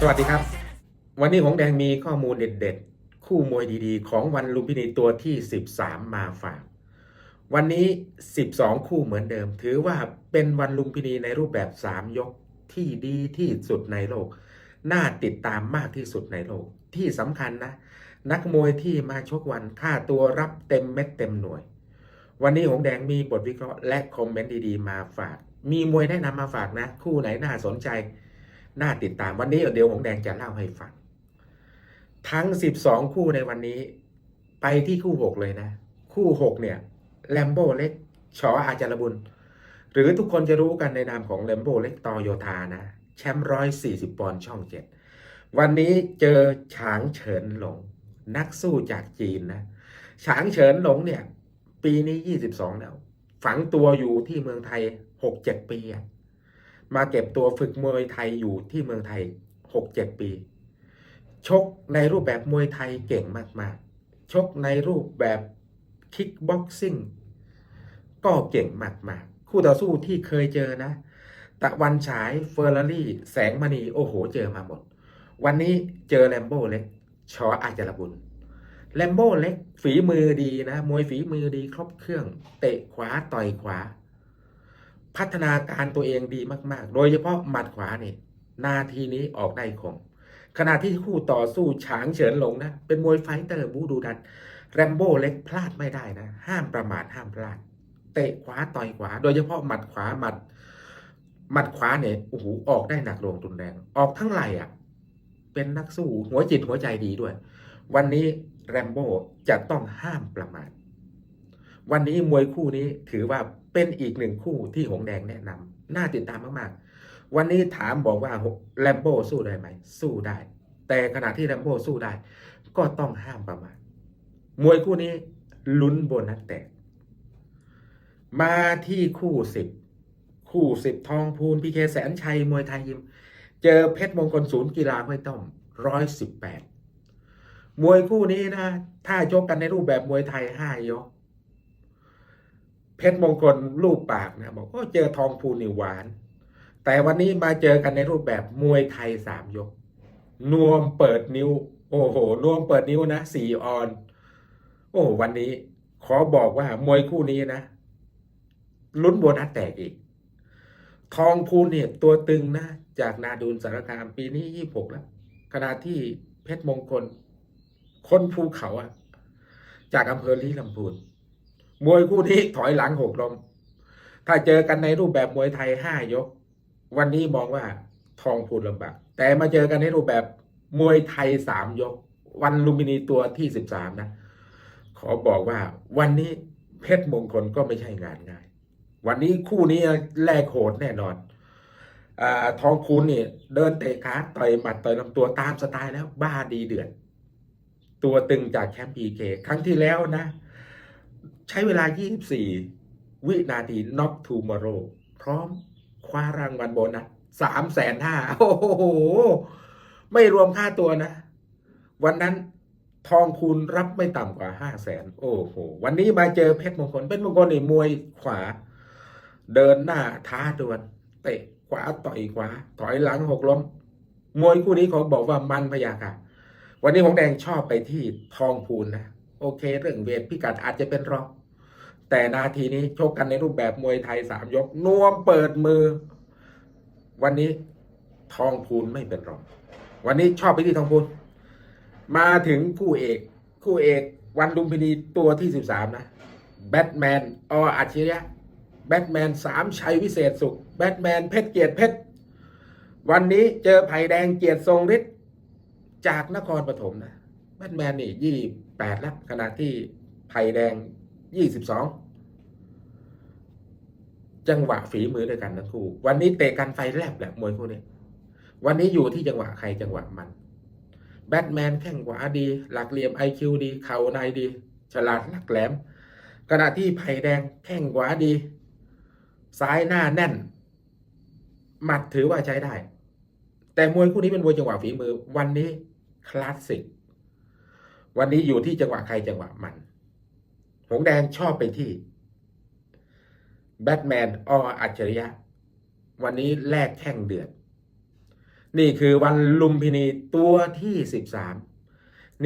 สวัสดีครับ วันนี้หงแดงมีข้อมูลเด็ดๆ คู่มวยดีๆ ของวันลุมพินีตัวที่ 13 มาฝาก วันนี้ 12 คู่เหมือนเดิม ถือว่าเป็นวันลุมพินีในรูปแบบ 3 ยกที่ดีที่สุดในโลก น่าติดตามมากที่สุดในโลก ที่สำคัญนะ นักมวยที่มาชกวันค่าตัวรับเต็มเม็ดเต็มหน่วย วันนี้หงแดงมีบทวิเคราะห์และคอมเมนต์ดีๆ มาฝาก มีมวยแนะนำมาฝากนะ คู่ไหนน่าสนใจ น่าติดตามวันนี้เดี๋ยวหงแดงจะเล่าให้ฟัง ทั้ง 12 คู่ในวันนี้ ไปที่คู่ 6 เลยนะ คู่ 6 เนี่ยแลมโบเล็กชออาจารบุญ หรือทุกคนจะรู้กันในนามของแลมโบเล็กตอโยธานะ แชมป์ร้อยสี่สิบปอนด์ช่องเจ็ดวันนี้เจอฉางเฉินหลง นักสู้จากจีนนะฉางเฉินหลงเนี่ย ปีนี้22แล้ว ฝังตัวอยู่ที่เมืองไทย6-7ปีอะ มาเก็บตัวฝึกมวยไทยอยู่ที่เมืองไทย 6-7 ปี ชกในรูปแบบมวยไทยเก่งมากๆ ชกในรูปแบบคิกบ็อกซิ่งก็เก่งมากๆ คู่ต่อสู้ที่เคยเจอนะ ตะวันฉายเฟอร์รารี่แสงมณีโอ้โหเจอมาหมด วันนี้เจอแลมโบ้เล็กชออาจารบุญแลมโบ้เล็กฝีมือดีนะ มวยฝีมือดีครบเครื่อง เตะขวาต่อยขวา พัฒนาการตัวเองดีมาก ๆ โดยเฉพาะหมัดขวานี่นาทีนี้ออกได้คมขณะที่คู่ต่อสู้ฉางเฉินหลงนะ เป็นมวยไฟเตอร์บูดูดัน แรมโบ้เล็กพลาดไม่ได้นะ ห้ามประมาทห้ามพลาด เตะขวาต่อยขวา โดยเฉพาะหมัดขวาหมัดหมัดขวาเนี่ยโอ้โหออกได้หนักหน่วงรุนแรง ออกทั้งไหล่อะ เป็นนักสู้หัวจิตหัวใจดีด้วย วันนี้แรมโบ้จะต้องห้ามประมาท วันนี้มวยคู่นี้ถือว่า เป็นอีกหนึ่งคู่ที่หงแดงแนะนำน่าติดตามมากๆ วันนี้ถามบอกว่าแรมโบ้สู้ได้ไหม สู้ได้ แต่ขณะที่แรมโบ้สู้ได้ ก็ต้องห้ามประมาทมวยคู่นี้ลุ้นโบนัสแตก มาที่คู่สิบคู่สิบทองพูนพีเคแสนชัยมวยไทยยิม เจอเพชรมงคลศูนย์กีฬาห้วยต้อมร้อยสิบแปดมวยคู่นี้นะ ถ้ายกกันในรูปแบบมวยไทยห้ายก ชรมงคลรูปปากนะบอกก็เจอทองพูนนี่หวาน แต่วันนี้มาเจอกันในรูปแบบมวยไทยสามยก นวมเปิดนิ้ว โอ้โห นวมเปิดนิ้วนะสี่ออน โอ้วันนี้ขอบอกว่ามวยคู่นี้นะลุ้นโบนัสแตกอีก ทองพูเนี่ยตัวตึงนะ จากนาดูนสารคามปีนี้ยี่หกแล้วขณะที่เพชรมงคล คนภูเขาอะจากอำเภอลีลำพูน มวยคู่นี้ถอยหลังหกลม ถ้าเจอกันในรูปแบบมวยไทยห้ายก วันนี้มองว่าทองพูนลำบากแต่มาเจอกันในรูปแบบมวยไทยสามยก วันลุมพินีตัวที่สิบสามนะ ขอบอกว่าวันนี้เพชรมงคลก็ไม่ใช่งานง่าย วันนี้คู่นี้แลกโหดแน่นอนอทองคูณนี่เดินเตะขาต่อยหมัดต่อยลำตัวตามสไตล์แล้วบ้าดีเดือดตัวตึงจากแชมป์พีเคครั้งที่แล้วนะ ใช้เวลา 24 วินาที knock tomorrow พร้อมคว้ารางวัลโบนัสสามแสนห้าโอ้โห ไม่รวมค่าตัวนะ วันนั้นทองคูณรับไม่ต่ำกว่าห้าแสนโอ้โห วันนี้มาเจอเพชรมงคลเพชรมงคลนี่มวยขวา เดินหน้าท้าดวลเตะขวาต่อยขวา ถอยหลังหกล้ม มวยคู่นี้เขาบอกว่ามันพยาค่ะ วันนี้ผมแดงชอบไปที่ทองพูนนะ โอเค เรื่องเวทพิกัดอาจจะเป็นรอง แต่นาทีนี้ชกกันในรูปแบบมวยไทยสามยก นวมเปิดมือ วันนี้ทองพูนไม่เป็นรอง วันนี้ชอบไปที่ทองพูน มาถึงคู่เอก คู่เอกวันลุมพินีตัวที่สิบสามนะ แบทแมนออัจฉริยะ แบทแมนสามชัยวิเศษสุข แบทแมนเพชรเกียรติเพชร วันนี้เจอไผ่แดงเกียรติทรงฤทธิ์จากนครปฐมนะ แบทแมนนี่ยี่แปดแล้วขณะที่ไผ่แดง ยี่สิบสองจังหวะฝีมือด้วยกันทั้งคู่วันนี้เตะกันไฟแลบแหละมวยคู่นี้วันนี้อยู่ที่จังหวะใครจังหวะมัน แบทแมนแข้งขวาดี หลักเหลี่ยมไอคิวดี เข่าในดี ฉลาดหลักแหลม ขณะที่ไผ่แดงแข้งขวาดี ซ้ายหน้าแน่น หมัดถือว่าใช้ได้ แต่มวยคู่นี้เป็นมวยจังหวะฝีมือ วันนี้คลาสสิก วันนี้อยู่ที่จังหวะใครจังหวะมัน หงแดงชอบไปที่แบทแมนออัจฉริยะ วันนี้แลกแข้งเดือด นี่คือวันลุมพินีตัวที่สิบสาม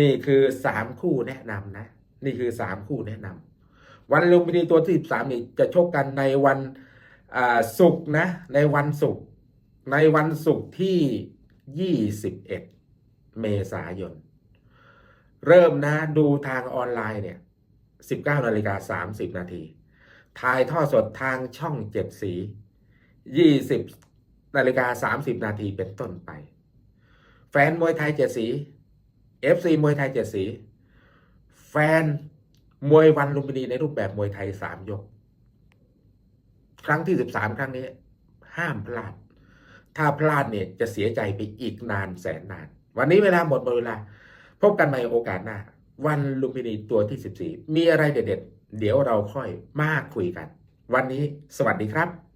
นี่คือสามคู่แนะนำนะ นี่คือสามคู่แนะนำวันลุมพินีตัวที่สิบสามนี่จะชกกันในวันศุกร์นะ ในวันศุกร์ในวันศุกร์ที่ยี่สิบเอ็ดเมษายน เริ่มนะดูทางออนไลน์เนี่ย สิบเก้านาฬิกาสามสิบนาทีถ่ายทอดสดทางช่องเจ็ดสียี่สิบนาฬิกาสามสิบนาทีเป็นต้นไป แฟนมวยไทยเจ็ดสี FC มวยไทยเจ็ดสี แฟนมวยวันลุมพินีในรูปแบบมวยไทยสามยก ครั้งที่สิบสามครั้งนี้ ห้ามพลาด ถ้าพลาดเนี่ยจะเสียใจไปอีกนานแสนนาน วันนี้เวลาหมดหมดเวลา พบกันใหม่โอกาสหน้า วันลุมพินีตัวที่สิบสี่มีอะไรเด็ดๆ เดี๋ยวเราค่อยมาคุยกัน วันนี้สวัสดีครับ